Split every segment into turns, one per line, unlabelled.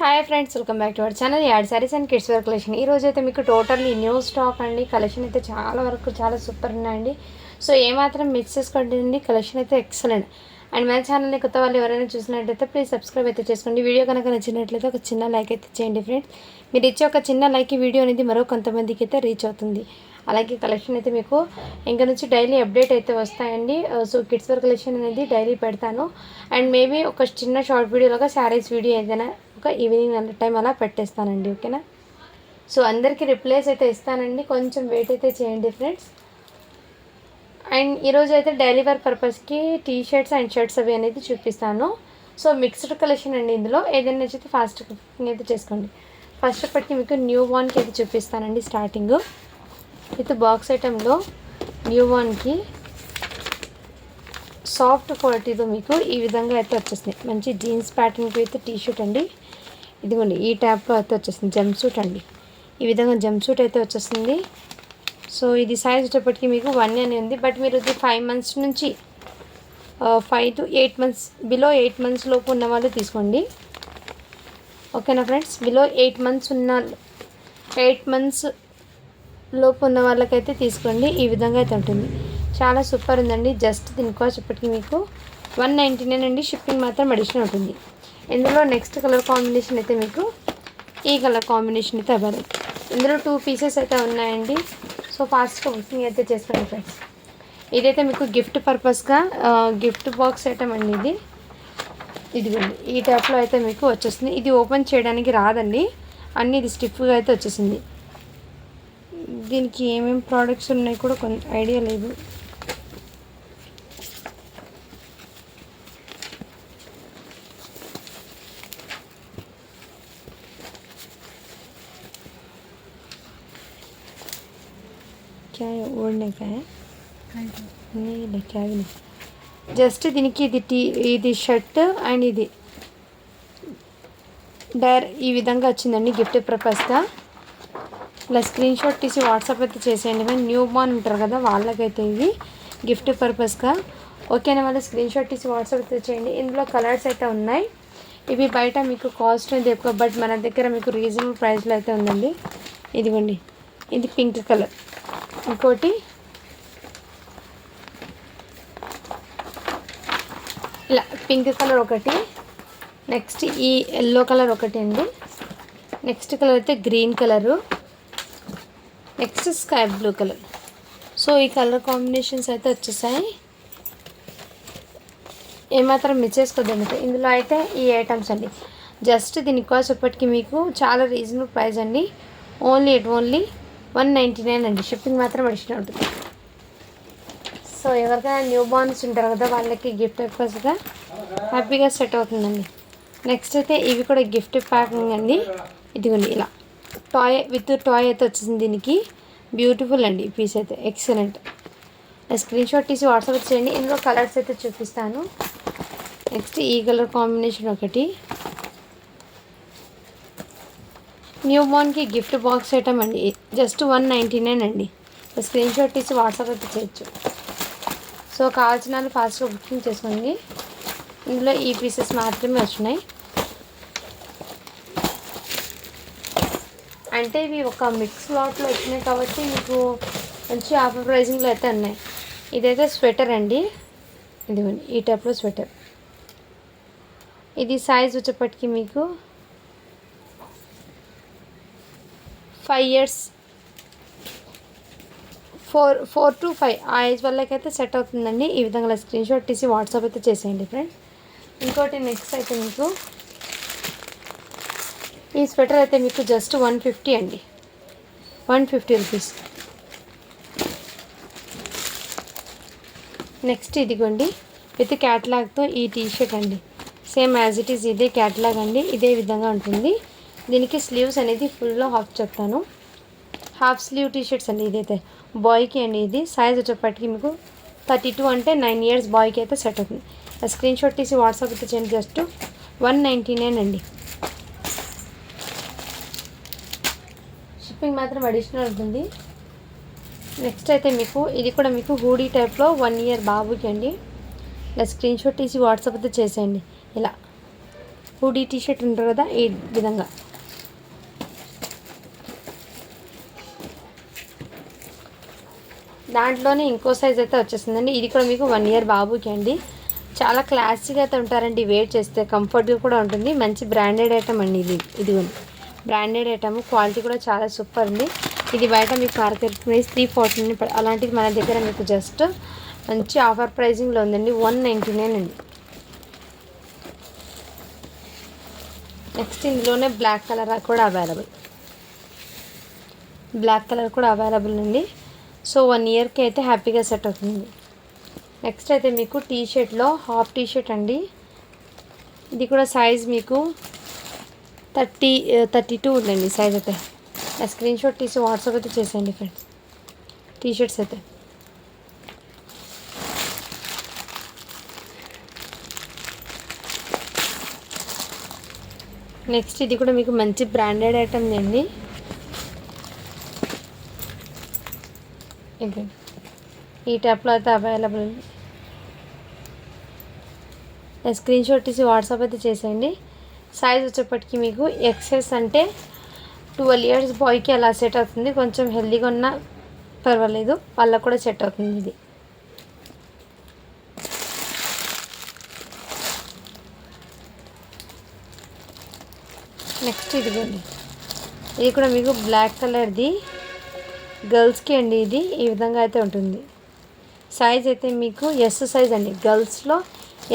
Hi friends welcome back to our channel add saris and kids wear collection ఈ రోజు అయితే మీకు totally new stock అండి. Collection అయితే చాలా వరకు చాలా సూపర్ ఉన్నాయండి. సో ఏమాత్రం మిస్ చేసుకోండి కలెక్షన్ అయితే ఎక్సలెంట్ అండ్ మన ఛానల్ని కొత్త వాళ్ళు ఎవరైనా చూసినట్టయితే ప్లీజ్ సబ్స్క్రైబ్ అయితే చేసుకోండి. వీడియో కనుక నచ్చినట్లయితే ఒక చిన్న లైక్ అయితే చేయండి ఫ్రెండ్స్ మీరు ఇచ్చే ఒక చిన్న లైక్ ఈ వీడియో అనేది మరో కొంతమందికి అయితే రీచ్ అవుతుంది. అలాగే కలెక్షన్ అయితే మీకు ఇంకా నుంచి డైలీ అప్డేట్ అయితే వస్తాయండి. సో కిడ్స్ వేర్ కలెక్షన్ అనేది డైలీ పెడతాను. అండ్ మేబీ ఒక చిన్న షార్ట్ వీడియోలాగా శారీస్ వీడియో ఏదైనా ఒక ఈవినింగ్ అన్న టైం అలా పెట్టేస్తానండి ఓకేనా సో అందరికీ రిప్లైస్ అయితే ఇస్తానండి. కొంచెం వెయిట్ అయితే చేయండి ఫ్రెండ్స్ అండ్ ఈరోజు అయితే డైలీ వేర్ పర్పస్కి టీ షర్ట్స్ అండ్ షర్ట్స్ అవి అనేది చూపిస్తాను. సో మిక్స్డ్ కలెక్షన్ అండి ఇందులో. ఏదైనా నచ్చితే ఫాస్ట్ కుకింగ్ అయితే చేసుకోండి. ఫస్ట్ అప్పటికి మీకు న్యూ వాన్కి అయితే చూపిస్తానండి స్టార్టింగ్ విత్ బాక్స్ ఐటెంలో న్యూ వాన్కి సాఫ్ట్ క్వాలిటీతో మీకు ఈ విధంగా అయితే వచ్చేస్తుంది మంచి జీన్స్ ప్యాటర్న్కి అయితే టీ షర్ట్ అండి. ఇదిగోండి ఈ ట్యాప్లో అయితే వచ్చేస్తుంది జంప్ సూట్ అండి. ఈ విధంగా జంప్ సూట్ అయితే వచ్చేసింది. సో ఇది సైజ్ వచ్చేప్పటికి మీకు వన్ అని ఉంది. బట్ మీరు ఇది ఫైవ్ మంత్స్ నుంచి five to eight months below eight months లోపు ఉన్న వాళ్ళు తీసుకోండి. ఓకేనా ఫ్రెండ్స్ బిలో ఎయిట్ మంత్స్ ఉన్న ఎయిట్ మంత్స్ లోపు ఉన్న వాళ్ళకైతే తీసుకోండి. ఈ విధంగా అయితే ఉంటుంది. చాలా సూపర్ ఉందండి. జస్ట్ దీనికోసేపటికి మీకు వన్ నైంటీ నైన్ అండి. షిప్పింగ్ మాత్రం అడిషనల్ ఉంటుంది. ఇందులో నెక్స్ట్ కలర్ కాంబినేషన్ అయితే మీకు ఈ కలర్ కాంబినేషన్ అయితే అవ్వాలి ఇందులో టూ పీసెస్ అయితే ఉన్నాయండి. సో ఫాస్ట్గా బుకింగ్ అయితే చేసుకోండి ఫ్రెండ్స్ ఇదైతే మీకు గిఫ్ట్ పర్పస్గా గిఫ్ట్ బాక్స్ ఐటమ్ అండి ఇది. ఇదిగోండి ఈ టైప్లో అయితే మీకు వచ్చేస్తుంది ఇది ఓపెన్ చేయడానికి రాదండి. అన్నీ ఇది స్టిఫ్గా అయితే వచ్చేసింది. దీనికి ఏమేమి ప్రోడక్ట్స్ ఉన్నాయి కూడా కొంచెం ఐడియా లేదు. ఉన్నాయి జస్ట్ దీనికి ఇది టీ ఇది షర్ట్ అండ్ ఇది. డైర్ ఈ విధంగా వచ్చిందండి గిఫ్ట్ పర్పస్గా ఇలా స్క్రీన్ షాట్ తీసి వాట్సాప్ అయితే చేసేయండి కానీ న్యూ బార్న్ ఉంటారు కదా వాళ్ళకైతే ఇవి గిఫ్ట్ పర్పస్గా ఓకేనా వాళ్ళు స్క్రీన్ షాట్ తీసి వాట్సాప్ అయితే చేయండి. ఇందులో కలర్స్ అయితే ఉన్నాయి. ఇవి బయట మీకు కాస్ట్ అయితే ఎక్కువ బట్ మన దగ్గర మీకు రీజనబుల్ ప్రైస్లో అయితే ఉందండి. ఇదిగోండి. ఇది పింక్ కలర్. ఇంకోటి ఇలా పింక్ కలర్ ఒకటి నెక్స్ట్ ఈ ఎల్లో కలర్ ఒకటి అండి. నెక్స్ట్ కలర్ అయితే green colour next sky blue colour. So ఈ కలర్ కాంబినేషన్స్ అయితే వచ్చేసాయి. ఏమాత్రం మిస్ చేసుకోదండి ఇందులో అయితే ఈ ఐటమ్స్ అండి. జస్ట్ దీని కాస్ట్ ఇప్పటికి మీకు చాలా రీజనబుల్ ప్రైస్ అండి. Only at only one ninety nine అండి. షిప్పింగ్ మాత్రం అడిషనల్ ఉంటుంది. సో ఎవరికైనా న్యూ బార్న్స్ ఉంటారు కదా వాళ్ళకి గిఫ్ట్ పర్పస్గా హ్యాపీగా సెట్ అవుతుందండి. నెక్స్ట్ అయితే ఇవి కూడా గిఫ్ట్ ప్యాకింగ్ అండి. ఇదిగోండి ఇలా. టాయ్ విత్ టాయ్ అయితే వచ్చింది దీనికి. బ్యూటిఫుల్ అండి పీస్ అయితే. ఎక్సలెంట్ స్క్రీన్ షాట్ తీసి వాట్సాప్ చేయండి. ఇందులో కలర్స్ అయితే చూపిస్తాను. నెక్స్ట్ ఈ కలర్ కాంబినేషన్ ఒకటి. న్యూ బార్న్కి గిఫ్ట్ బాక్స్ ఐటమ్ అండి. జస్ట్ వన్ నైంటీ నైన్ అండి. స్క్రీన్ షాట్ తీసి వాట్సాప్ అయితే చేయొచ్చు. సో కావాల్సిన వాళ్ళు ఫాస్ట్గా బుకింగ్ చేసుకోండి. ఇందులో ఈ పీసెస్ మాత్రమే వచ్చినాయి. అంటే ఇవి ఒక మిక్స్ లాట్లో వచ్చినాయి కాబట్టి మీకు మంచి ఆఫర్ ప్రైజింగ్లో అయితే ఉన్నాయి. ఇదైతే స్వెటర్ అండి. ఇదిగోండి ఈ టైప్లో స్వెటర్. ఇది సైజ్ వచ్చేప్పటికి మీకు five years four four to five ఆ ఏజ్ వాళ్ళకైతే సెట్ అవుతుందండి. ఈ విధంగా స్క్రీన్ షాట్ తీసి వాట్సాప్ అయితే చేసేయండి ఫ్రెండ్స్. ఇంకోటి నెక్స్ట్ అయితే మీకు ఈ స్వెటర్ అయితే మీకు జస్ట్ వన్ ఫిఫ్టీ అండి. One fifty rupees. నెక్స్ట్ ఇదిగోండి. విత్ క్యాట్లాగ్తో ఈ టీ షర్ట్ అండి. సేమ్ యాజ్ ఇట్ ఈస్ ఇదే క్యాట్లాగ్ అండి. ఇదే విధంగా ఉంటుంది. దీనికి స్లీవ్స్ అనేది ఫుల్లో హాఫ్ చెప్తాను. హాఫ్ స్లీవ్ టీ షర్ట్స్ అండి ఇదైతే. బాయ్కి అండి ఇది. సైజ్ వచ్చేప్పటికి మీకు థర్టీ టూ అంటే నైన్ ఇయర్స్ బాయ్కి అయితే సెట్ అవుతుంది. ఆ స్క్రీన్ షాట్ తీసి వాట్సాప్ అయితే చేయండి జస్ట్ వన్ నైంటీ నైన్ అండి. షిప్పింగ్ మాత్రం అడిషనల్ ఉంటుంది. నెక్స్ట్ అయితే మీకు ఇది కూడా మీకు హూడీ టైప్లో వన్ ఇయర్ బాబుకి అండి. ఇలా స్క్రీన్ షాట్ తీసి వాట్సాప్ అయితే చేసేయండి. ఇలా. హూడీ టీ షర్ట్ ఉంటారు కదా ఈ విధంగా. దాంట్లోనే ఇంకో సైజ్ అయితే వచ్చేసిందండి. ఇది కూడా మీకు వన్ ఇయర్ బాబుకి అండి. చాలా క్లాసీగా అయితే ఉంటారండి. వెయిట్ చేస్తే కంఫర్ట్గా కూడా ఉంటుంది. మంచి బ్రాండెడ్ ఐటమ్ అండి ఇది. ఇదిగోండి. బ్రాండెడ్ ఐటమ్ క్వాలిటీ కూడా చాలా సూపర్ ఉంది ఇది బయట మీకు మార్కెట్ ప్రైస్ త్రీ ఫార్టీ అలాంటిది మన దగ్గర మీకు జస్ట్ మంచి ఆఫర్ ప్రైజింగ్లో ఉందండి. వన్ నైంటీ నైన్ అండి. నెక్స్ట్ ఇందులోనే బ్లాక్ కలర్ కూడా అవైలబుల్ బ్లాక్ కలర్ కూడా అవైలబుల్ అండి. సో వన్ ఇయర్కి అయితే హ్యాపీగా సెట్ అవుతుంది. నెక్స్ట్ అయితే మీకు టీ షర్ట్లో హాఫ్ టీ షర్ట్ అండి. ఇది కూడా సైజ్ మీకు థర్టీ థర్టీ టూ ఉందండి సైజ్ అయితే. ఆ స్క్రీన్ షాట్ తీసి వాట్సాప్ అయితే చేసేయండి ఫ్రెండ్స్. టీ షర్ట్స్ అయితే. నెక్స్ట్ ఇది కూడా మీకు మంచి బ్రాండెడ్ ఐటమ్ అండి ఇది ఈ ట్యాప్లో అయితే అవైలబుల్ ఉంది. స్క్రీన్ షాట్ తీసి వాట్సాప్ అయితే చేసేయండి. సైజ్ వచ్చేప్పటికి మీకు ఎక్సెస్ అంటే ట్వెల్వ్ ఇయర్స్ బాయ్కి అలా సెట్ అవుతుంది. కొంచెం హెల్దీగా ఉన్నా పర్వాలేదు. వాళ్ళకు కూడా సెట్ అవుతుంది ఇది. నెక్స్ట్ ఇదిగోండి. ఇది కూడా మీకు బ్లాక్ కలర్ది గర్ల్స్కి అండి ఇది ఈ విధంగా అయితే ఉంటుంది. సైజ్ అయితే మీకు ఎస్ సైజ్ అండి. గర్ల్స్లో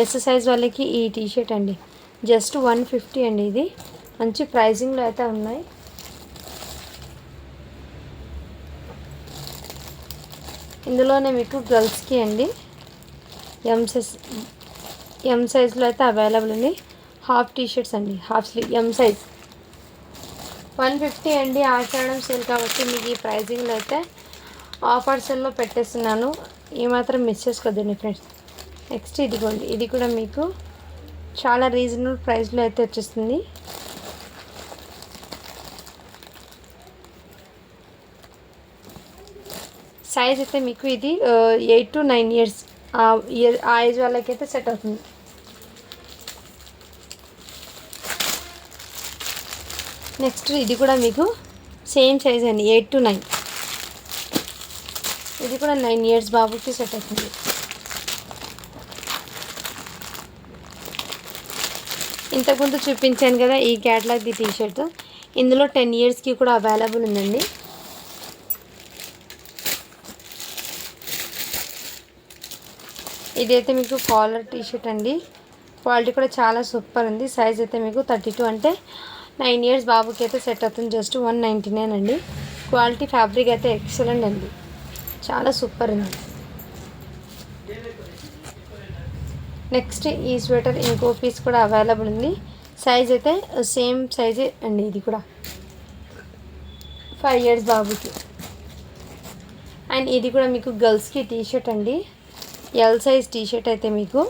ఎస్ సైజ్ వాళ్ళకి ఈ టీషర్ట్ అండి. జస్ట్ వన్ ఫిఫ్టీ అండి ఇది. మంచి ప్రైజింగ్లో అయితే ఉన్నాయి. ఇందులోనే మీకు గర్ల్స్కి అండి. ఎం సైజ్ ఎం సైజ్లో అయితే అవైలబుల్ ఉంది. హాఫ్ టీ షర్ట్స్ అండి. Half sleeve M size one fifty అండి ఆషాఢం సేల్ కాబట్టి మీకు ఈ ప్రైజింగ్లో అయితే ఆఫర్ పెట్టేస్తున్నాను. పెట్టేస్తున్నాను మాత్రం మిస్ చేసుకోద్దండి ఫ్రెండ్స్ నెక్స్ట్ ఇదిగోండి ఇది కూడా మీకు చాలా రీజనబుల్ ప్రైస్లో అయితే వచ్చేస్తుంది. సైజ్ అయితే మీకు ఇది ఎయిట్ టు నైన్ ఇయర్స్ ఆ ఇయర్ ఆ ఏజ్ వాళ్ళకైతే సెట్ అవుతుంది. నెక్స్ట్ ఇది కూడా మీకు సేమ్ సైజ్ అండి ఎయిట్ టు నైన్. ఇది కూడా నైన్ ఇయర్స్ బాబుకి సెట్ అవుతుంది. ఇంతకుముందు చూపించాను కదా ఈ క్యాట్లాగ్ ది టీషర్ట్. ఇందులో టెన్ ఇయర్స్కి కూడా అవైలబుల్ ఉందండి. ఇదైతే మీకు కాలర్ టీషర్ట్ అండి. క్వాలిటీ కూడా చాలా సూపర్ ఉంది. సైజ్ అయితే మీకు థర్టీ టూ అంటే నైన్ ఇయర్స్ బాబుకి అయితే సెట్ అవుతుంది జస్ట్ వన్ నైంటీ నైన్ అండి. క్వాలిటీ ఫ్యాబ్రిక్ అయితే ఎక్సలెంట్ అండి. చాలా సూపర్ ఉంది. నెక్స్ట్ ఈ స్వెటర్ ఇంకో పీస్ కూడా అవైలబుల్ ఉంది. సైజ్ అయితే సేమ్ సైజే అండి ఇది కూడా. ఫైవ్ ఇయర్స్ బాబుకి. అండ్ ఇది కూడా మీకు గర్ల్స్కి టీ షర్ట్ అండి. ఎల్ సైజ్ టీ షర్ట్ అయితే మీకు.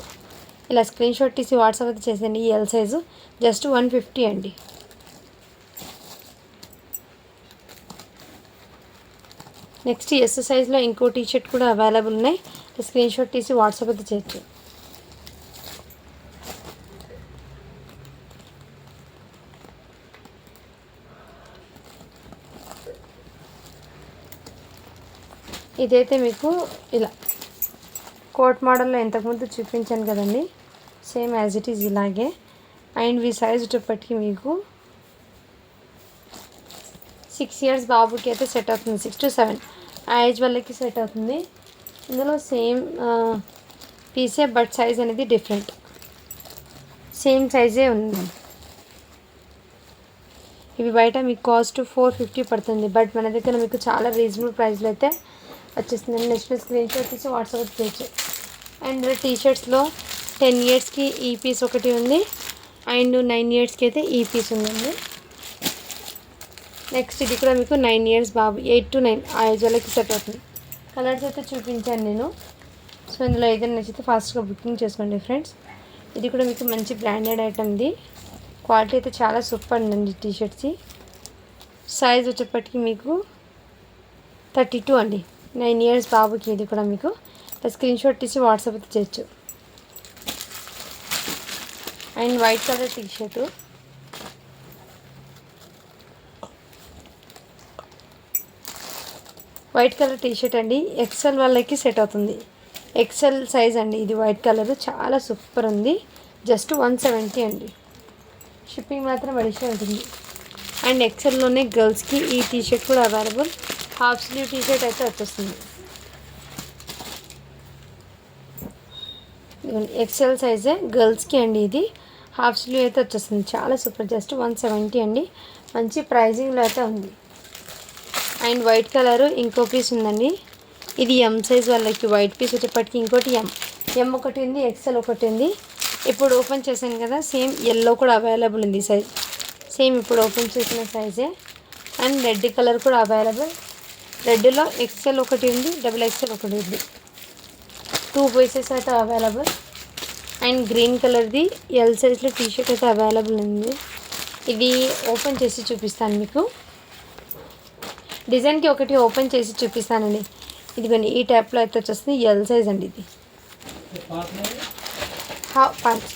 ఇలా స్క్రీన్ షాట్ తీసి వాట్సాప్ అయితే చేసేయండి ఈ L size. Just one fifty అండి. నెక్స్ట్ ఎస్ సైజ్లో ఇంకో టీ షర్ట్ కూడా అవైలబుల్ ఉన్నాయి. స్క్రీన్ షాట్ తీసి వాట్సాప్ అయితే చేయొచ్చు ఇదైతే మీకు ఇలా కోట్ మోడల్లో ఇంతకుముందు చూపించాను కదండి. సేమ్ యాజ్ ఇట్ ఈజ్ ఇలాగే. అండ్ వి సైజ్ వచ్చేప్పటికి మీకు సిక్స్ ఇయర్స్ బాబుకి అయితే సెట్ అవుతుంది సిక్స్ టు సెవెన్ ఆ ఏజ్ వాళ్ళకి సెట్ అవుతుంది. ఇందులో సేమ్ పీసే బట్ సైజ్ అనేది డిఫరెంట్ సేమ్ సైజే ఉంది. ఇవి బయట మీకు కాస్ట్ ఫోర్ ఫిఫ్టీ పడుతుంది. బట్ మన దగ్గర మీకు చాలా రీజనబుల్ ప్రైస్లో అయితే వచ్చేస్తుంది. నెక్స్ట్ స్క్రీన్ షాట్ తీసి వాట్సాప్ చేయొచ్చు అండ్ టీ షర్ట్స్లో టెన్ ఇయర్స్కి ఈ పీస్ ఒకటి ఉంది. అండ్ నైన్ ఇయర్స్కి అయితే ఈ పీస్ ఉందండి నెక్స్ట్ ఇది కూడా మీకు నైన్ ఇయర్స్ బాబు ఎయిట్ టు నైన్ ఆ ఏజ్ వాళ్ళకి సెట్ అవుతుంది. కలర్స్ అయితే చూపించాను నేను. సో ఇందులో ఏదైనా నచ్చితే ఫాస్ట్గా బుకింగ్ చేసుకోండి ఫ్రెండ్స్ ఇది కూడా మీకు మంచి బ్రాండెడ్ ఐటమ్ది క్వాలిటీ అయితే చాలా సూపర్ ఉందండి టీషర్ట్స్కి సైజ్ వచ్చేప్పటికి మీకు థర్టీ టూ అండి. నైన్ ఇయర్స్ బాబుకి ఇది కూడా మీకు. స్క్రీన్ షాట్ తీసి వాట్సాప్ అయితే చేయొచ్చు. And white colour T-shirt white colour T-shirt అండి. ఎక్సెల్ వాళ్ళకి సెట్ అవుతుంది. ఎక్సెల్ సైజ్ అండి. ఇది వైట్ కలర్. చాలా సూపర్ ఉంది. జస్ట్ వన్ సెవెంటీ అండి. షిప్పింగ్ మాత్రం అడిషనల్ ఉంటుంది. అండ్ ఎక్సెల్లోనే గర్ల్స్కి ఈ టీ షర్ట్ కూడా available half sleeve T shirt అయితే వచ్చేస్తుంది ఎక్సెల్ సైజే గర్ల్స్కి అండి ఇది. హాఫ్ స్లీవ్ అయితే వచ్చేస్తుంది. చాలా సూపర్. జస్ట్ వన్ సెవెంటీ అండి. మంచి ప్రైజింగ్లో అయితే ఉంది. అండ్ వైట్ కలర్ ఇంకో పీస్ ఉందండి. ఇది ఎం సైజ్ వాళ్ళకి వైట్ పీస్ వచ్చేప్పటికి ఇంకోటి ఎం ఎం ఒకటి ఉంది ఎక్సెల్ ఒకటి ఉంది. ఇప్పుడు ఓపెన్ చేశాను కదా సేమ్ ఎల్లో కూడా అవైలబుల్ ఉంది సైజ్ సేమ్ ఇప్పుడు ఓపెన్ చేసిన సైజే అండ్ రెడ్ కలర్ కూడా అవైలబుల్ రెడ్లో ఎక్సెల్ ఒకటి ఉంది డబుల్ ఎక్సెల్ ఒకటి ఉంది. టూ పీసెస్ అయితే అవైలబుల్ అండ్ గ్రీన్ కలర్ది ఎల్ సైజ్లో టీ షర్ట్ అయితే అవైలబుల్ ఉంది. ఇది ఓపెన్ చేసి చూపిస్తాను మీకు. డిజైన్కి ఒకటి ఓపెన్ చేసి చూపిస్తానండి. ఇదిగోండి ఈ టైప్లో అయితే వచ్చేస్తుంది ఎల్ సైజ్ అండి ఇది. హా పంచ్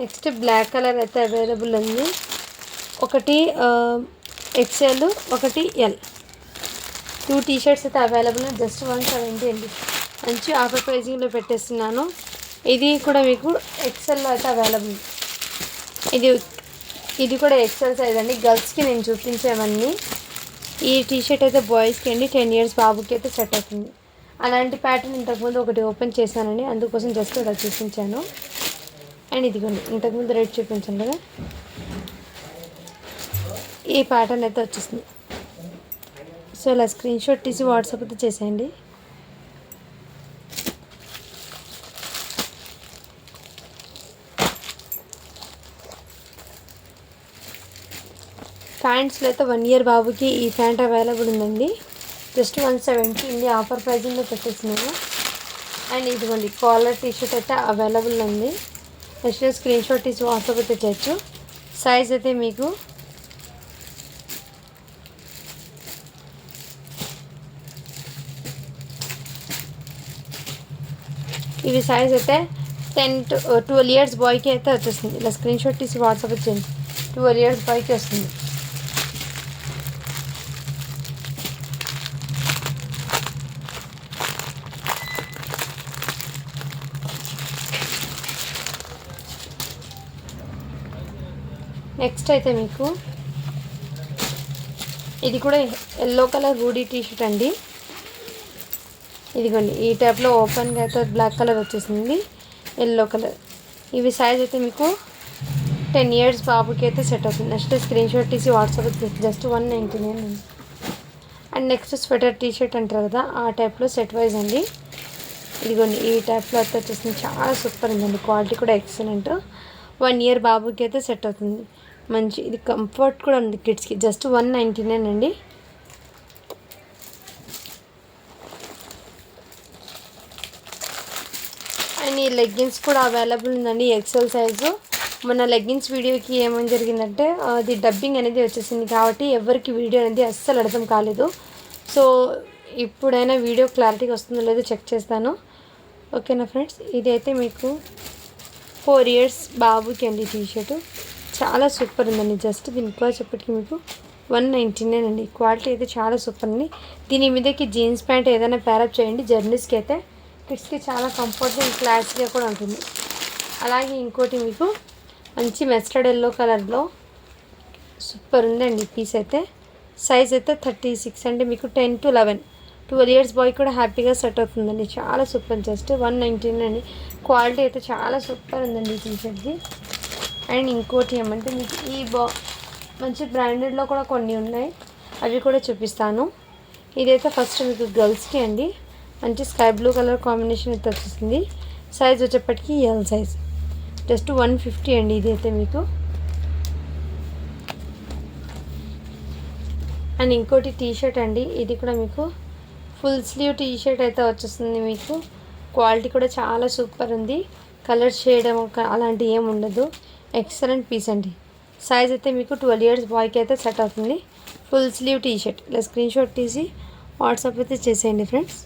నెక్స్ట్ బ్లాక్ కలర్ అయితే అవైలబుల్ ఉంది. ఒకటి ఎక్స్ఎల్ ఒకటి ఎల్ టూ టీ షర్ట్స్ అయితే అవైలబుల్ జస్ట్ వన్ సెవెంటీ అండి. మంచి ఆఫర్ ప్రైజింగ్లో పెట్టేస్తున్నాను. ఇది కూడా మీకు ఎక్సెల్లో అయితే అవైలబుల్ ఇది ఇది కూడా ఎక్సెల్ సైజ్ అండి. గర్ల్స్కి నేను చూపించేవన్నీ. ఈ టీషర్ట్ అయితే బాయ్స్కి అండి. టెన్ ఇయర్స్ బాబుకి అయితే సెట్ అవుతుంది. అలాంటి ప్యాటర్న్ ఇంతకుముందు ఒకటి ఓపెన్ చేశానండి. అందుకోసం జస్ట్ ఇలా చూపించాను. అండ్ ఇదిగోండి ఇంతకుముందు రేట్ చూపించాను కదా. ఈ ప్యాటర్న్ అయితే వచ్చేసింది. సో ఇలా స్క్రీన్ షాట్ తీసి వాట్సాప్ అయితే చేసేయండి. ప్యాంట్స్లో అయితే వన్ ఇయర్ బాబుకి ఈ ప్యాంట్ అవైలబుల్ ఉందండి. జస్ట్ వన్ సెవెంటీ ఉంది. ఆఫర్ ప్రైజింగ్లో పెట్టేసినాము అండ్ ఇదిగోండి కాలర్ టీ షర్ట్ అయితే అవైలబుల్ ఉంది. నెక్స్ట్ స్క్రీన్ షాట్ తీసి వాట్సాప్ అయితే చేయొచ్చు సైజ్ అయితే మీకు ఇవి సైజ్ అయితే టెన్ టు ట్వెల్వ్ ఇయర్స్ బాయ్కి అయితే వచ్చేస్తుంది. ఇలా స్క్రీన్ షాట్ తీసి వాట్సాప్ చేయండి. ట్వెల్వ్ ఇయర్స్ బాయ్కి వస్తుంది. నెక్స్ట్ అయితే మీకు. ఇది కూడా ఎల్లో కలర్ హూడీ టీషర్ట్ అండి. ఇదిగోండి ఈ టైప్లో ఓపెన్గా అయితే బ్లాక్ కలర్ వచ్చేసింది. ఎల్లో కలర్ ఇవి సైజ్ అయితే మీకు టెన్ ఇయర్స్ బాబుకి అయితే సెట్ అవుతుంది. నెక్స్ట్ స్క్రీన్ షాట్ తీసి WhatsApp just one ninety nine and. Next sweater T-shirt అంటారు కదా ఆ టైప్లో సెట్ వైజ్ అండి. ఇదిగోండి ఈ టైప్లో అయితే వచ్చేసింది. చాలా సూపర్ ఉందండి. క్వాలిటీ కూడా ఎక్సలెంట్ వన్ ఇయర్ బాబుకి అయితే సెట్ అవుతుంది. మంచి ఇది కంఫర్ట్ కూడా ఉంది కిడ్స్కి జస్ట్ వన్ నైంటీ నైన్ అండి. అండ్ ఈ లెగ్గిన్స్ కూడా అవైలబుల్ ఉందండి ఎక్సెల్ సైజు మన లెగ్గిన్స్ వీడియోకి ఏమని జరిగిందంటే అది డబ్బింగ్ అనేది వచ్చేసింది కాబట్టి ఎవరికి వీడియో అనేది అస్సలు అర్థం కాలేదు. సో ఇప్పుడైనా వీడియో క్లారిటీగా వస్తుందో లేదో చెక్ చేస్తాను. ఓకేనా ఫ్రెండ్స్ ఇదైతే మీకు ఫోర్ ఇయర్స్ బాబుకి అండి టీషర్టు చాలా సూపర్ ఉందండి. జస్ట్ దీని కాస్ట్ ఇప్పటికి మీకు వన్ నైంటీ నైన్ అండి. క్వాలిటీ అయితే చాలా సూపర్ అండి. దీని మీదకి జీన్స్ ప్యాంట్ ఏదైనా ప్యారప్ చేయండి. జర్నీస్కి అయితే కిడ్స్కి చాలా కంఫర్ట్గా క్లాస్గా కూడా ఉంటుంది. అలాగే ఇంకోటి మీకు మంచి మెస్టర్డ్ ఎల్లో కలర్లో సూపర్ ఉందండి పీస్ అయితే. సైజ్ అయితే థర్టీ సిక్స్ అంటే మీకు ten to eleven twelve years boy కూడా హ్యాపీగా సెట్ అవుతుందండి. చాలా సూపర్ జస్ట్ వన్ నైంటీన్ అండి. క్వాలిటీ అయితే చాలా సూపర్ ఉందండి ఈ టీషర్ట్ది అండ్ ఇంకోటి ఏమంటే మీకు ఈ బా మంచి బ్రాండెడ్లో కూడా కొన్ని ఉన్నాయి. అవి కూడా చూపిస్తాను. ఇదైతే ఫస్ట్ మీకు గర్ల్స్కి అండి. మంచి స్కై బ్లూ కలర్ కాంబినేషన్ అయితే వచ్చేసింది. సైజ్ వచ్చేప్పటికి L size. Just one fifty అండి ఇదైతే మీకు. అండ్ ఇంకోటి టీ షర్ట్ అండి. ఇది కూడా మీకు ఫుల్ స్లీవ్ టీ షర్ట్ అయితే వచ్చేస్తుంది మీకు. క్వాలిటీ కూడా చాలా సూపర్ ఉంది. కలర్ చేయడం అలాంటివి ఏమి ఉండదు. ఎక్సలెంట్ పీస్ అండి. సైజ్ అయితే మీకు ట్వెల్వ్ ఇయర్స్ బాయ్కి అయితే సెట్ అవుతుంది. ఫుల్ స్లీవ్ టీ షర్ట్ ఇలా స్క్రీన్ షాట్ తీసి వాట్సాప్ అయితే చేసేయండి ఫ్రెండ్స్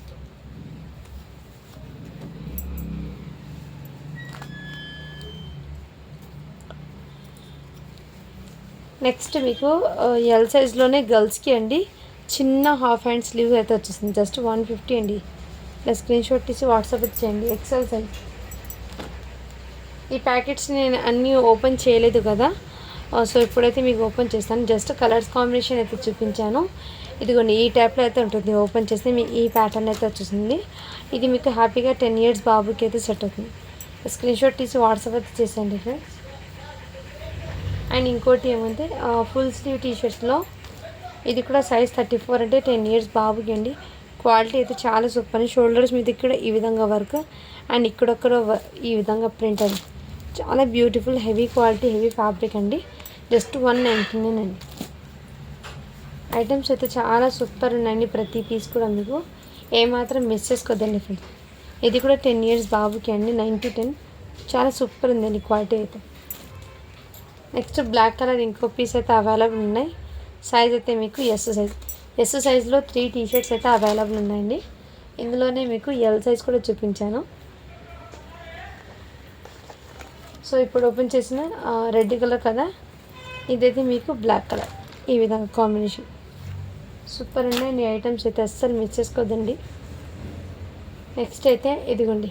నెక్స్ట్ మీకు ఎల్ సైజ్లోనే గర్ల్స్కి అండి చిన్న హాఫ్ హ్యాండ్ స్లీవ్ అయితే వచ్చేసింది. జస్ట్ వన్ ఫిఫ్టీ అండి. ఇలా స్క్రీన్ షాట్ తీసి వాట్సాప్ ఇచ్చేయండి ఎక్సెల్ సైజ్ ఈ ప్యాకెట్స్ నేను అన్నీ ఓపెన్ చేయలేదు కదా. సో ఇప్పుడైతే మీకు ఓపెన్ చేస్తాను. జస్ట్ కలర్స్ కాంబినేషన్ అయితే చూపించాను. ఇదిగోండి ఈ టైప్లో అయితే ఉంటుంది ఓపెన్ చేస్తే మీకు ఈ ప్యాటర్న్ అయితే వచ్చేసింది. ఇది మీకు హ్యాపీగా టెన్ ఇయర్స్ బాబుకి అయితే సెట్ అవుతుంది. స్క్రీన్ షాట్ తీసి వాట్సాప్ అయితే చేసేయండి ఫ్రెండ్స్ అండ్ ఇంకోటి ఏమంటే ఫుల్ స్లీవ్ టీ షర్ట్స్లో ఇది కూడా సైజ్ థర్టీ ఫోర్ అంటే టెన్ ఇయర్స్ బాబుకి అండి. క్వాలిటీ అయితే చాలా సూపర్ అండి. షోల్డర్స్ మీద ఇక్కడ ఈ విధంగా వర్క్ అండ్ ఇక్కడొక్కడ ఈ విధంగా ప్రింట్ అది చాలా beautiful heavy quality heavy fabric అండి. జస్ట్ వన్ నైన్టీన్ అండి. ఐటమ్స్ అయితే చాలా సూపర్ ఉన్నాయండి ప్రతి పీస్ కూడా మీకు ఏమాత్రం మిస్ చేసుకోదండి ఫ్రెండ్స్ ఇది కూడా టెన్ ఇయర్స్ బాబుకి అండి నైన్ టు టెన్ చాలా సూపర్ ఉందండి క్వాలిటీ అయితే. నెక్స్ట్ బ్లాక్ కలర్ ఇంకో పీస్ అయితే అవైలబుల్ ఉన్నాయి. సైజ్ అయితే మీకు ఎస్ సైజ్ ఎస్ సైజ్లో త్రీ టీ షర్ట్స్ అయితే అవైలబుల్ ఉన్నాయండి. ఇందులోనే మీకు ఎల్ సైజ్ కూడా చూపించాను. సో ఇప్పుడు ఓపెన్ చేసిన రెడ్ కలర్ కదా? ఇదైతే మీకు బ్లాక్ కలర్ ఈ విధంగా కాంబినేషన్ సూపర్ ఉన్నాయండి ఐటమ్స్ అయితే అస్సలు మిస్ చేసుకోదండి నెక్స్ట్ అయితే ఇదిగోండి.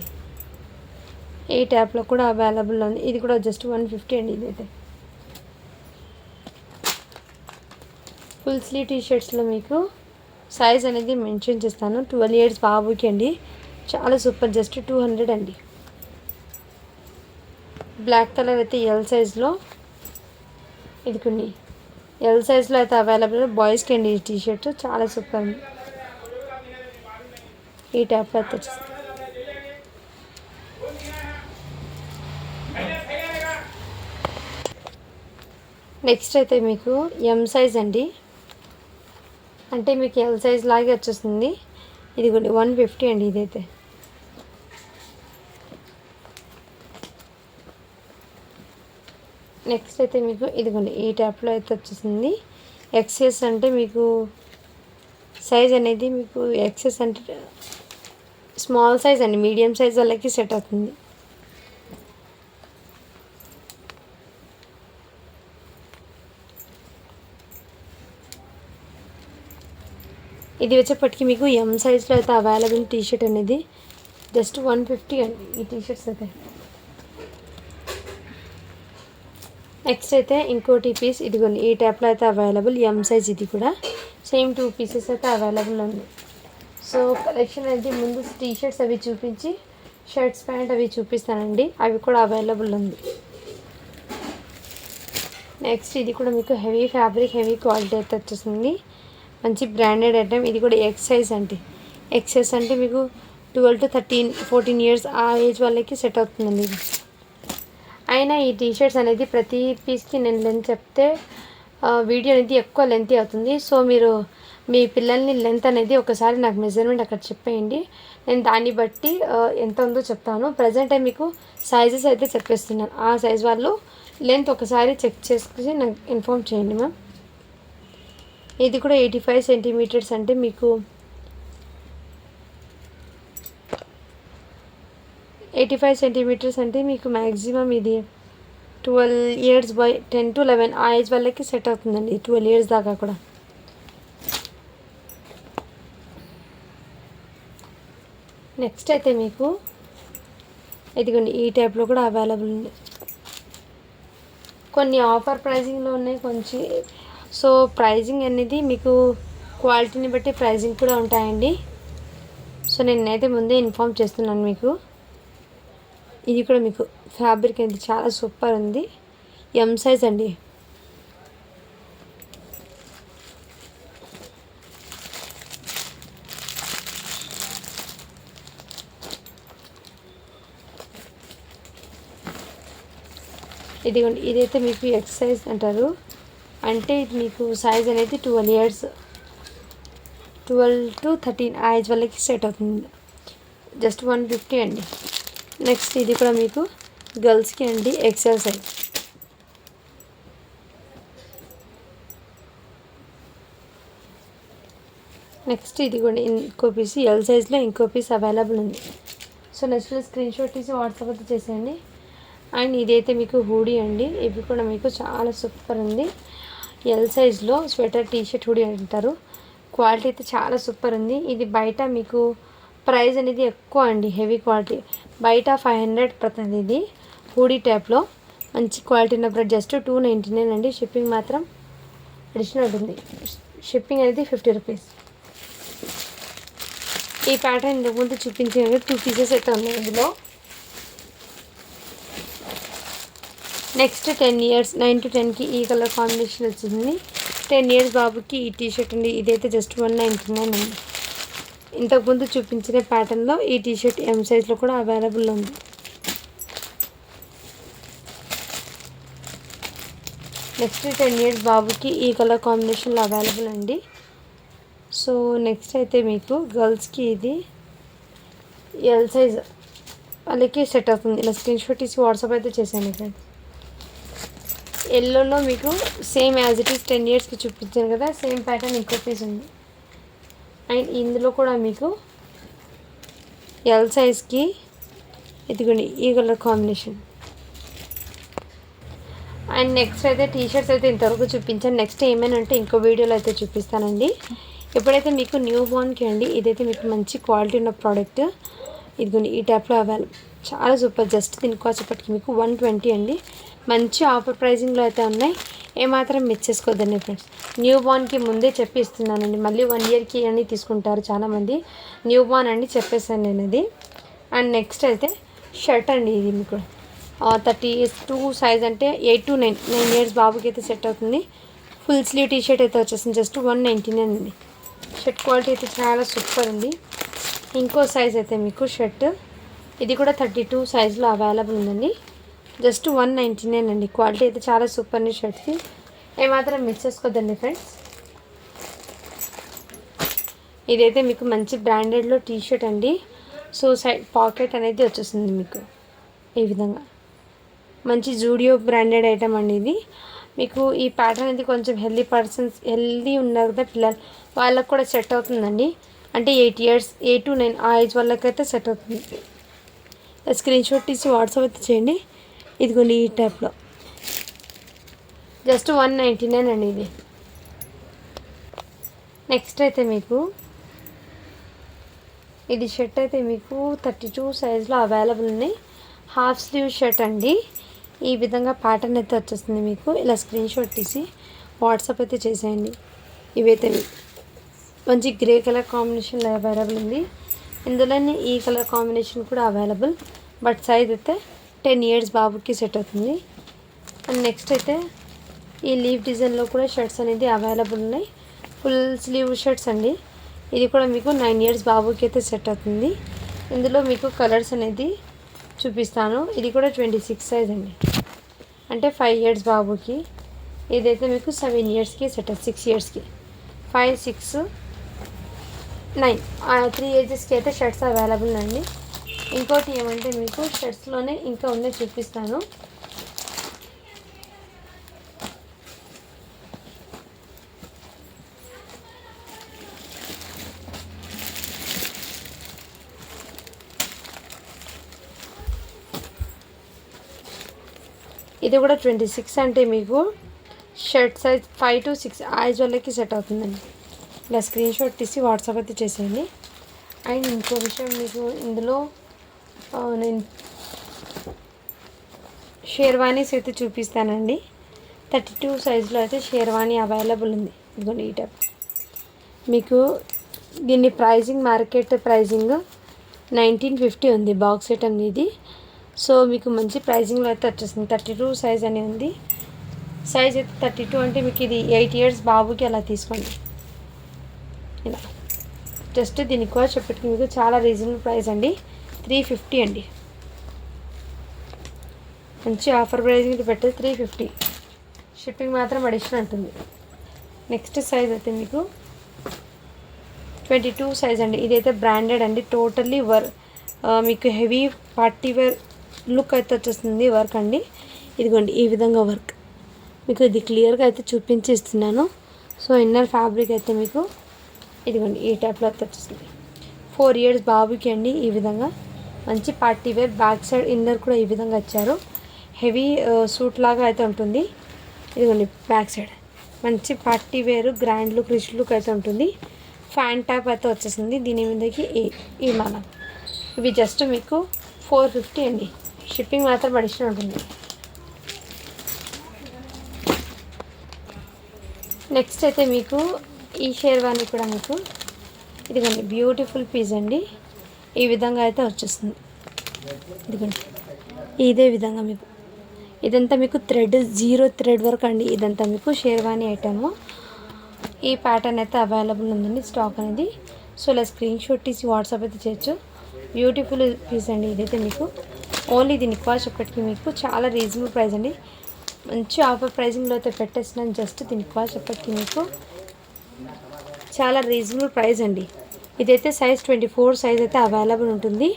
ఈ ట్యాప్లో కూడా అవైలబుల్ ఉంది. ఇది కూడా జస్ట్ వన్ ఫిఫ్టీ అండి ఇదైతే. ఫుల్ స్లీవ్ టీ షర్ట్స్లో మీకు సైజ్ అనేది మెన్షన్ చేస్తాను. ట్వెల్వ్ ఇయర్స్ బాబుకి అండి. చాలా సూపర్ జస్ట్ టూ హండ్రెడ్ అండి. బ్లాక్ కలర్ అయితే ఎల్ సైజ్లో ఇది కొన్ని ఎల్ సైజ్లో అయితే అవైలబుల్ బాయ్స్కి అండి ఈ టీషర్ట్ చాలా సూపర్ అండి ఈ ట్యాప్ అయితే నెక్స్ట్ అయితే మీకు ఎం సైజ్ అండి. అంటే మీకు ఎల్ సైజ్ లాగే వచ్చేస్తుంది. ఇది వన్ ఫిఫ్టీ అండి ఇదైతే. నెక్స్ట్ అయితే మీకు ఇదిగోండి ఈ ట్యాప్లో అయితే వచ్చేసింది. ఎక్సెస్ అంటే మీకు సైజ్ అనేది మీకు ఎక్సెస్ అంటే స్మాల్ సైజ్ అండి మీడియం సైజ్ వాళ్ళకి సెట్ అవుతుంది. ఇది వచ్చేప్పటికి మీకు ఎం సైజ్లో అయితే అవైలబుల్ టీ షర్ట్ అనేది. జస్ట్ వన్ ఫిఫ్టీ అండి ఈ టీ షర్ట్స్ అయితే. నెక్స్ట్ అయితే ఇంకోటి పీస్ ఇదిగోండి ఈ టైప్లో అయితే అవైలబుల్ ఎం సైజ్ ఇది కూడా. సేమ్ టూ పీసెస్ అయితే అవైలబుల్ ఉంది. సో కలెక్షన్ అనేది ముందు టీ షర్ట్స్ అవి చూపించి షర్ట్స్ ప్యాంట్ అవి చూపిస్తానండి. అవి కూడా అవైలబుల్ ఉంది. నెక్స్ట్ ఇది కూడా మీకు హెవీ ఫ్యాబ్రిక్ హెవీ క్వాలిటీ అయితే వచ్చేసింది. మంచి బ్రాండెడ్ ఐటమ్ ఇది కూడా ఎక్సైజ్ అంటే ఎక్సైజ్ అంటే మీకు twelve to thirteen fourteen years ఆ ఏజ్ వాళ్ళకి సెట్ అవుతుందండి ఇది. అయినా ఈ టీషర్ట్స్ అనేది ప్రతి పీస్కి నేను లెంత్ చెప్తే వీడియో అనేది ఎక్కువ లెంత్ అవుతుంది. సో మీరు మీ పిల్లల్ని లెంత్ అనేది ఒకసారి నాకు మెజర్మెంట్ అక్కడ చెప్పేయండి. నేను దాన్ని బట్టి ఎంత ఉందో చెప్తాను. ప్రజెంట్ మీకు సైజెస్ అయితే చెప్పేస్తున్నాను. ఆ సైజ్ వాళ్ళు లెంత్ ఒకసారి చెక్ చేసుకుని నాకు ఇన్ఫామ్ చేయండి మ్యామ్ ఇది కూడా ఎయిటీ ఫైవ్ సెంటీమీటర్స్ అంటే మీకు ఎయిటీ ఫైవ్ సెంటీమీటర్స్ అంటే మీకు మ్యాక్సిమం ఇది twelve years by ten to eleven ఆ ఏజ్ వాళ్ళకి సెట్ అవుతుందండి ట్వెల్వ్ ఇయర్స్ దాకా కూడా. నెక్స్ట్ అయితే మీకు ఇదిగోండి ఈ టైప్లో కూడా అవైలబుల్ ఉంది. కొన్ని ఆఫర్ ప్రైజింగ్లో ఉన్నాయి కొంచెం సో ప్రైజింగ్ అనేది మీకు క్వాలిటీని బట్టి ప్రైజింగ్ కూడా ఉంటాయండి. సో నేనైతే ముందే ఇన్ఫామ్ చేస్తున్నాను మీకు. ఇది కూడా మీకు ఫ్యాబ్రిక్ అనేది చాలా సూపర్ ఉంది. ఎం సైజ్ అండి. ఇదిగోండి ఇదైతే మీకు ఎక్సైజ్ అంటారు. అంటే ఇది మీకు సైజ్ అనేది twelve years twelve to thirteen ఆ ఏజ్ వాళ్ళకి సెట్ అవుతుంది. జస్ట్ వన్ ఫిఫ్టీ అండి. నెక్స్ట్ ఇది కూడా మీకు గర్ల్స్కి అండి ఎక్సెల్ సైజ్ నెక్స్ట్ ఇది కూడా ఇంకో పీస్ ఎల్ సైజ్లో ఇంకో పీస్ అవైలబుల్ ఉంది. సో నెక్స్ట్ స్క్రీన్ షాట్ తీసి వాట్సాప్ అయితే చేసేయండి. అండ్ ఇదైతే మీకు హూడీ అండి. ఇవి కూడా మీకు చాలా సూపర్ ఉంది. ఎల్ సైజ్లో స్వెటర్ టీషర్ట్ హూడీ అంటారు. క్వాలిటీ అయితే చాలా సూపర్ ఉంది. ఇది బయట మీకు ప్రైస్ అనేది ఎక్కువ అండి హెవీ క్వాలిటీ. బయట ఫైవ్ హండ్రెడ్ పడుతుంది ఇది. హూడీ టైప్లో మంచి క్వాలిటీ ఉన్నప్పుడు జస్ట్ టూ నైంటీ నైన్ అండి. షిప్పింగ్ మాత్రం అడిషనల్ ఉంటుంది షిప్పింగ్ అనేది ఫిఫ్టీ రూపీస్ ఈ ప్యాటర్న్ ఇంతకుముందు చూపించిన టూ పీసెస్ అయితే ఉన్నాయి ఇందులో. Next ten years nine to టెన్కి ఈ కలర్ కాంబినేషన్ వచ్చింది. టెన్ ఇయర్స్ బాబుకి ఈ టీ షర్ట్ అండి. ఇదైతే జస్ట్ వన్ నైంటీ నైన్ అండి. ఇంతకుముందు చూపించిన ప్యాటర్న్లో ఈ టీషర్ట్ ఎం సైజ్లో కూడా అవైలబుల్ ఉంది. నెక్స్ట్ టెన్ ఇయర్స్ బాబుకి ఈ కలర్ కాంబినేషన్లో అవైలబుల్ అండి. సో నెక్స్ట్ అయితే మీకు గర్ల్స్కి ఇది ఎల్ సైజ్ వాళ్ళకి సెట్ అవుతుంది. ఇలా స్క్రీన్ షాట్ తీసి వాట్సాప్ అయితే చేశాను ఫ్రెండ్స్ ఎల్లోలో మీకు same as it is ten ఇయర్స్కి చూపించాను కదా సేమ్ ప్యాటర్న్ ఇంకో పీస్ ఉంది. అండ్ ఇందులో కూడా మీకు ఎల్ సైజ్కి ఇదిగోండి ఈ కలర్ కాంబినేషన్. అండ్ నెక్స్ట్ అయితే టీషర్ట్స్ అయితే ఇంతవరకు చూపించాను. నెక్స్ట్ ఏమైనా అంటే ఇంకో వీడియోలో అయితే చూపిస్తానండి. ఎప్పుడైతే మీకు న్యూ బోర్న్కి అండి ఇదైతే మీకు మంచి క్వాలిటీ ఉన్న ప్రోడక్ట్. ఇదిగోండి ఈ టైప్లో అవైలబుల్ చాలా సూపర్. జస్ట్ దీనికి వచ్చేప్పటికి మీకు వన్ ట్వంటీ అండి. మంచి ఆఫర్ ప్రైజింగ్లో అయితే ఉన్నాయి. ఏమాత్రం మిస్ చేసుకోవద్దండి ఫ్రెండ్స్. న్యూ బార్న్కి ముందే చెప్పి ఇస్తున్నానండి మళ్ళీ వన్ ఇయర్కి అని తీసుకుంటారు చాలామంది. న్యూ బార్న్ అండి చెప్పేసాను నేను అది అండ్ నెక్స్ట్ అయితే షర్ట్ అండి ఇది మీకు. థర్టీ టూ సైజ్ అంటే eight to nine. Nine years బాబుకి అయితే సెట్ అవుతుంది. ఫుల్ స్లీవ్ టీ షర్ట్ అయితే వచ్చేసింది. జస్ట్ వన్ నైంటీ నైన్ అండి. షర్ట్ క్వాలిటీ అయితే చాలా సూపర్ ఉంది ఇంకో సైజ్ అయితే మీకు షర్ట్. ఇది కూడా థర్టీ టూ సైజ్లో అవైలబుల్ ఉందండి. జస్ట్ వన్ నైంటీ నైన్ అండి. క్వాలిటీ అయితే చాలా సూపర్ అండి షర్ట్కి. ఏమాత్రం మిస్ చేసుకోదండి ఫ్రెండ్స్ ఇదైతే మీకు మంచి బ్రాండెడ్లో టీ షర్ట్ అండి. సో సైడ్ పాకెట్ అనేది వచ్చేస్తుంది మీకు. ఈ విధంగా. మంచి జూడియో బ్రాండెడ్ ఐటమ్ అండి ఇది. మీకు ఈ ప్యాటర్న్ అనేది కొంచెం హెల్దీ పర్సన్స్ హెల్దీ ఉన్నారు కదా పిల్లలు వాళ్ళకు కూడా సెట్ అవుతుందండి. అంటే eight years eight to nine ఆ ఏజ్ వాళ్ళకైతే సెట్ అవుతుంది. స్క్రీన్ షాట్ తీసి వాట్సాప్ అయితే చేయండి. ఇదిగోండి ఈ టైప్లో జస్ట్ వన్ నైంటీ నైన్ అండి ఇది. నెక్స్ట్ అయితే మీకు ఇది షర్ట్ అయితే మీకు థర్టీ టూ సైజ్లో అవైలబుల్ ఉన్నాయి. హాఫ్ స్లీవ్ షర్ట్ అండి. ఈ విధంగా ప్యాటర్న్ అయితే వచ్చేస్తుంది మీకు. ఇలా స్క్రీన్ షాట్ తీసి వాట్సాప్ అయితే చేసేయండి. ఇవైతే మంచి గ్రే కలర్ కాంబినేషన్లో అవైలబుల్ ఉంది. ఇందులోనే ఈ కలర్ కాంబినేషన్ కూడా అవైలబుల్ బట్ సైజ్ అయితే టెన్ ఇయర్స్ బాబుకి సెట్ అవుతుంది. అండ్ నెక్స్ట్ అయితే ఈ లీవ్ డిజైన్లో కూడా షర్ట్స్ అనేది అవైలబుల్ ఉన్నాయి. ఫుల్ స్లీవ్ షర్ట్స్ అండి. ఇది కూడా మీకు నైన్ ఇయర్స్ బాబుకి అయితే సెట్ అవుతుంది. ఇందులో మీకు కలర్స్ అనేది చూపిస్తాను. ఇది కూడా ట్వంటీ సిక్స్ సైజ్ అండి. అంటే ఫైవ్ ఇయర్స్ బాబుకి. ఇదైతే మీకు సెవెన్ ఇయర్స్కి సెట్ సిక్స్ ఇయర్స్కి. Five six nine. త్రీ ఏజెస్కి అయితే షర్ట్స్ అవైలబుల్ అండి. ఇంకోటి ఏమంటే మీకు షర్ట్స్లోనే ఇంకా ఉన్నాయి చూపిస్తాను. ఇది కూడా ట్వంటీ సిక్స్ అంటే మీకు shirt size five to six age వాళ్ళకి సెట్ అవుతుందండి. ఇలా స్క్రీన్ షాట్ తీసి వాట్సాప్ అయితే చేసేయండి. అండ్ ఇంకో విషయం మీకు ఇందులో నేను షేర్వానీస్ అయితే చూపిస్తానండి. థర్టీ టూ సైజులో అయితే షేర్వానీ అవైలబుల్ ఉంది. ఇదిగోండి ఈ టైప్ మీకు దీన్ని pricing market pricing nineteen fifty ఉంది బాక్స్ ఐటమ్ ఇది సో మీకు మంచి ప్రైజింగ్లో అయితే వచ్చేస్తుంది థర్టీ టూ సైజ్ అని ఉంది. సైజ్ అయితే థర్టీ టూ అంటే మీకు ఇది ఎయిట్ ఇయర్స్ బాబుకి అలా తీసుకోండి. ఇలా. జస్ట్ దీనికి కూడా చెప్పేటికి మీకు చాలా రీజనబుల్ ప్రైస్ అండి. త్రీ ఫిఫ్టీ అండి. మంచి ఆఫర్ ప్రైజింగ్ పెట్టేది త్రీ ఫిఫ్టీ. షిప్పింగ్ మాత్రం అడిషనల్ ఉంటుంది నెక్స్ట్ సైజ్ అయితే మీకు ట్వంటీ టూ సైజ్ అండి. ఇదైతే బ్రాండెడ్ అండి. టోటల్లీ వర్ మీకు హెవీ పార్టీ వేర్ లుక్ అయితే వచ్చేస్తుంది వర్క్ అండి. ఇదిగోండి ఈ విధంగా వర్క్. మీకు ఇది క్లియర్గా అయితే చూపించి ఇస్తున్నాను సో ఇన్నర్ ఫ్యాబ్రిక్ అయితే మీకు ఇదిగోండి ఈ టైప్లో అయితే వచ్చేస్తుంది ఫోర్ ఇయర్స్ బాబుకి అండి ఈ విధంగా. మంచి party wear back side inner కూడా ఈ విధంగా ఇచ్చారు. హెవీ సూట్ లాగా అయితే ఉంటుంది. ఇదిగోండి బ్యాక్ సైడ్. మంచి party wear grand look rich look అయితే ఉంటుంది. ఫ్యాన్ ట్యాప్ అయితే వచ్చేసింది. దీని మీదకి ఈ ఈ మన ఇవి జస్ట్ మీకు ఫోర్ ఫిఫ్టీ అండి. షిప్పింగ్ మాత్రం అడిషన్ ఉంటుంది. నెక్స్ట్ అయితే మీకు ఈ షేర్వాణి కూడా మీకు ఇదిగోండి బ్యూటిఫుల్ పీస్ అండి. ఈ విధంగా అయితే వచ్చేస్తుంది. ఇదిగోండి ఇదే విధంగా మీకు. ఇదంతా మీకు థ్రెడ్ జీరో థ్రెడ్ వరకు అండి ఇదంతా మీకు షేర్వాణి ఐటము ఈ ప్యాటర్న్ అయితే అవైలబుల్ ఉందండి స్టాక్ అనేది. సో ఇలా స్క్రీన్ షాట్ తీసి వాట్సాప్ అయితే చేయొచ్చు. బ్యూటిఫుల్ పీస్ అండి ఇదైతే మీకు. ఓన్లీ దీని కాస్ట్ చెప్పటికి మీకు చాలా రీజనబుల్ ప్రైస్ అండి. మంచి ఆఫర్ ప్రైజింగ్లో అయితే పెట్టేస్తున్నాను జస్ట్ దీని కాస్ట్ చెప్పటికి మీకు చాలా రీజనబుల్ ప్రైస్ అండి. ఇదైతే సైజ్ ట్వంటీ ఫోర్ సైజ్ అయితే అవైలబుల్ ఉంటుంది.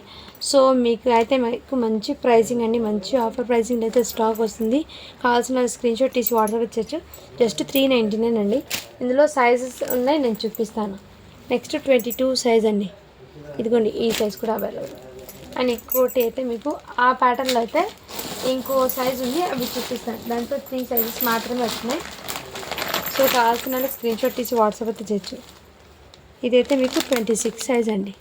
సో మీకు అయితే మీకు మంచి ప్రైజింగ్ అండి మంచి ఆఫర్ ప్రైజింగ్ అయితే స్టాక్ వస్తుంది. కావాల్సిన స్క్రీన్ షాట్ తీసి వాట్సాప్ ఇచ్చేచ్చు జస్ట్ త్రీ నైంటీ నైన్ అండి. ఇందులో సైజెస్ ఉన్నాయి నేను చూపిస్తాను. నెక్స్ట్ ట్వంటీ టూ సైజ్ అండి. ఇదిగోండి ఈ సైజ్ కూడా అవైలబుల్. అండ్ ఇంకోటి అయితే మీకు. ఆ ప్యాటర్న్లో అయితే ఇంకో సైజ్ ఉంది అవి చూపిస్తాను. దాంట్లో త్రీ సైజెస్ మాత్రమే వచ్చినాయి. సో కావాల్సిన స్క్రీన్ షాట్ తీసి వాట్సాప్ అయితే చేయొచ్చు. ఇదైతే మీకు ట్వంటీ సిక్స్ సైజ్ అండి.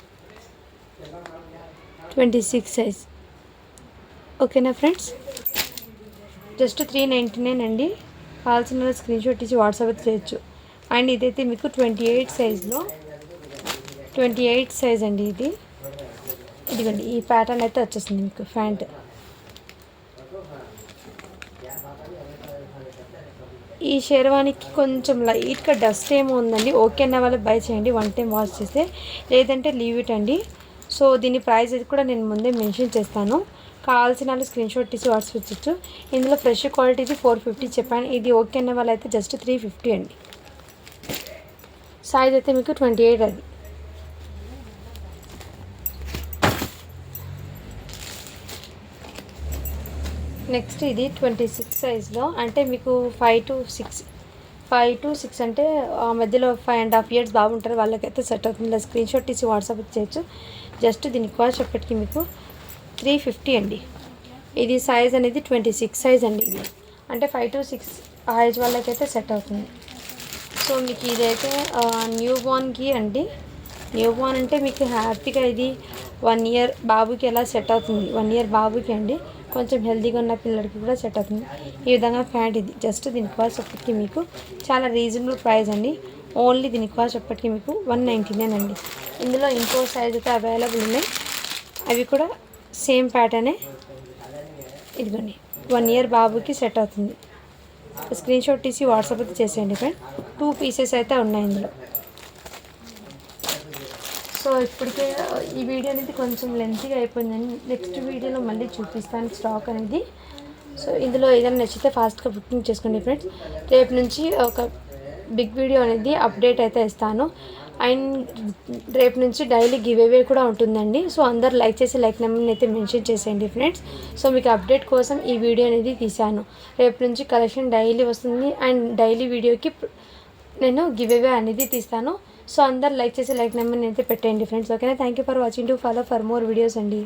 ట్వంటీ సిక్స్ సైజ్ ఓకేనా friends just three ninety nine అండి. కావాల్సిన స్క్రీన్ షాట్ ఇచ్చి వాట్సాప్ అయితే చేయొచ్చు. అండ్ ఇదైతే మీకు ట్వంటీ ఎయిట్ సైజ్లో ట్వంటీ ఎయిట్ సైజ్ అండి ఇది. ఇదిగోండి ఈ ప్యాటర్న్ అయితే వచ్చేసింది మీకు ప్యాంట్ ఈ షేర్వానికి కొంచెం లైట్గా డస్ట్ ఏమో ఉందండి ఓకే అన్న వాళ్ళు బై చేయండి వన్ టైం వాష్ చేస్తే. లేదంటే లీవ్ ఇట్ అండి. సో దీని ప్రైస్ అది కూడా నేను ముందే మెన్షన్ చేస్తాను. కావాల్సిన వాళ్ళు స్క్రీన్ షాట్ తీసి వాట్సాప్ ఇచ్చు ఇందులో ఫ్రెష్ క్వాలిటీది ఫోర్ ఫిఫ్టీ చెప్పాను. ఇది ఓకే అన్న వాళ్ళు అయితే జస్ట్ త్రీ ఫిఫ్టీ అండి. సైజ్ అయితే మీకు ట్వంటీ ఎయిట్ అది. నెక్స్ట్ ఇది ట్వంటీ సిక్స్ సైజ్లో. అంటే మీకు five to six five to six అంటే ఆ మధ్యలో ఫైవ్ అండ్ హాఫ్ ఇయర్స్ బాగుంటారు వాళ్ళకైతే సెట్ అవుతుంది. స్క్రీన్ షాట్ తీసి వాట్సాప్ చేయొచ్చు జస్ట్ దీని కాస్ట్ చెప్పటికి మీకు త్రీ ఫిఫ్టీ అండి. ఇది సైజ్ అనేది ట్వంటీ సిక్స్ సైజ్ అండి ఇది. అంటే ఫైవ్ టు సిక్స్ ఏజ్ వాళ్ళకైతే సెట్ అవుతుంది. సో మీకు ఇదైతే న్యూ బోర్న్కి అండి. న్యూ బోర్న్ అంటే మీకు హ్యాపీగా ఇది వన్ ఇయర్ బాబుకి ఎలా సెట్ అవుతుంది? వన్ ఇయర్ బాబుకి అండి. కొంచెం హెల్తీగా ఉన్న పిల్లలకి కూడా సెట్ అవుతుంది. ఈ విధంగా ప్యాంట్ ఇది. జస్ట్ దీని కాస్ట్ అప్పటికి మీకు చాలా రీజనబుల్ ప్రైస్ అండి. ఓన్లీ దీని కాస్ట్ అప్పటికి మీకు వన్ నైంటీ నైన్ అండి. ఇందులో ఇంకో సైజ్ అయితే అవైలబుల్ ఉన్నాయి. అవి కూడా సేమ్ ప్యాటర్నే. ఇదిగోండి. వన్ ఇయర్ బాబుకి సెట్ అవుతుంది. స్క్రీన్ షాట్ తీసి వాట్సాప్ అయితే చేసేయండి ఫ్రెండ్. టూ పీసెస్ అయితే ఉన్నాయి ఇందులో. సో ఇప్పటికే ఈ వీడియో అనేది కొంచెం లెంతీగా అయిపోయిందని నెక్స్ట్ వీడియోలో మళ్ళీ చూపిస్తాను స్టాక్ అనేది. సో ఇందులో ఏదైనా నచ్చితే ఫాస్ట్గా బుకింగ్ చేసుకోండి ఫ్రెండ్స్ రేపు నుంచి ఒక బిగ్ వీడియో అనేది అప్డేట్ అయితే ఇస్తాను. అండ్ రేపు నుంచి డైలీ గివ్ అవే కూడా ఉంటుందండి. సో అందరు లైక్ చేసి లైక్ నెంబర్ని అయితే మెన్షన్ చేసేయండి ఫ్రెండ్స్ సో మీకు అప్డేట్ కోసం ఈ వీడియో అనేది తీశాను. రేపు నుంచి కలెక్షన్ డైలీ వస్తుంది. అండ్ డైలీ వీడియోకి నేను గివ్ అవే అనేది తీస్తాను. సో అందరు లైక్ చేసి లైక్ నెంబర్ని అయితే పెట్టండి ఫ్రెండ్స్. ఓకేనా? Thank you for watching to follow for more videos అండి.